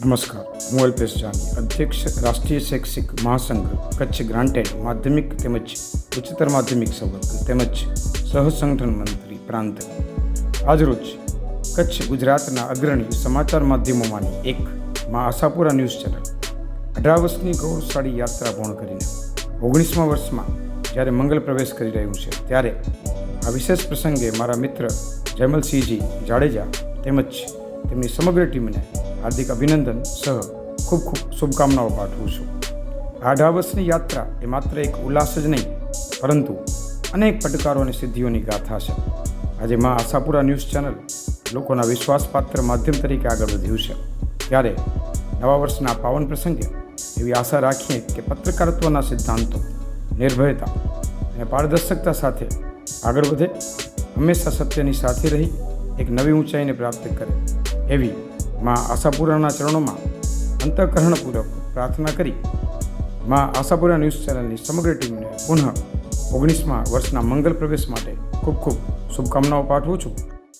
નમસ્કાર હું અલ્પેશ જાની અધ્યક્ષ રાષ્ટ્રીય શૈક્ષિક મહાસંઘ કચ્છ ગ્રાન્ટેડ માધ્યમિક તેમજ ઉચ્ચતર માધ્યમિક સંવર્ગ તેમજ સહસંગઠન મંત્રી પ્રાંત આજરોજ કચ્છ ગુજરાતના અગ્રણી સમાચાર માધ્યમોમાંની એક માં આશાપુરા ન્યૂઝ ચેનલ અઢાર વર્ષની ગૌરવશાળી યાત્રા પૂર્ણ કરીને ઓગણીસમા વર્ષમાં જ્યારે મંગલ પ્રવેશ કરી રહ્યું છે ત્યારે આ વિશેષ પ્રસંગે મારા મિત્ર જયમલસિંહજી જાડેજા તેમજ તેમની સમગ્ર ટીમને હાર્દિક અભિનંદન સહ. ખૂબ ખૂબ શુભકામનાઓ પાઠવું છું. આઢા વર્ષની યાત્રા એ માત્ર એક ઉલ્લાસ જ નહીં, પરંતુ અનેક પડકારો અને સિદ્ધિઓની ગાથા છે. આજે મા આશાપુરા ન્યૂઝ ચેનલ લોકોના વિશ્વાસપાત્ર માધ્યમ તરીકે આગળ વધ્યું છે. ત્યારે નવા વર્ષના પાવન પ્રસંગે એવી આશા રાખીએ કે પત્રકારત્વના સિદ્ધાંતો, નિર્ભયતા અને પારદર્શકતા સાથે આગળ વધે, હંમેશા સત્યની સાથે રહી, એક નવી ઊંચાઈને પ્રાપ્ત કરે, એવી માં આશાપુરાના ચરણોમાં અંતઃકરણપૂર્વક પ્રાર્થના કરી માં આશાપુરા ન્યૂઝ ચેનલની સમગ્ર ટીમને પુનઃ ઓગણીસમા વર્ષના મંગલ પ્રવેશ માટે ખૂબ ખૂબ શુભકામનાઓ પાઠવું છું.